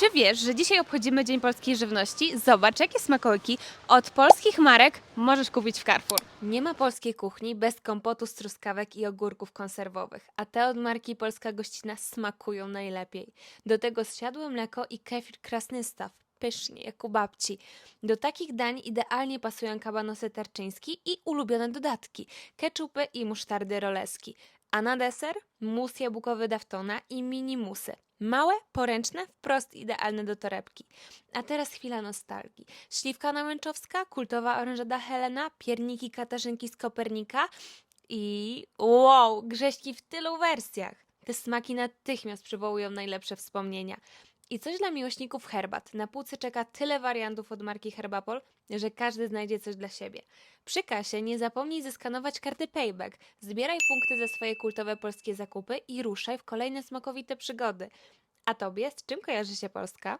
Czy wiesz, że dzisiaj obchodzimy Dzień Polskiej Żywności? Zobacz, jakie smakołyki od polskich marek możesz kupić w Carrefour. Nie ma polskiej kuchni bez kompotu z truskawek i ogórków konserwowych, a te od marki Polska Gościna smakują najlepiej. Do tego zsiadłe mleko i kefir krasnystaw. Pysznie, jak u babci. Do takich dań idealnie pasują kabanosy tarczyński i ulubione dodatki, keczupy i musztardy roleski. A na deser mus jabłkowy daftona i mini musy. Małe, poręczne, wprost idealne do torebki. A teraz chwila nostalgii. Śliwka nałęczowska, kultowa orężada Helena, pierniki Katarzynki z Kopernika i wow, grześki w tylu wersjach. Te smaki natychmiast przywołują najlepsze wspomnienia. I coś dla miłośników herbat. Na półce czeka tyle wariantów od marki Herbapol, że każdy znajdzie coś dla siebie. Przy kasie nie zapomnij zeskanować karty Payback. Zbieraj punkty za swoje kultowe polskie zakupy i ruszaj w kolejne smakowite przygody. A tobie z czym kojarzy się Polska?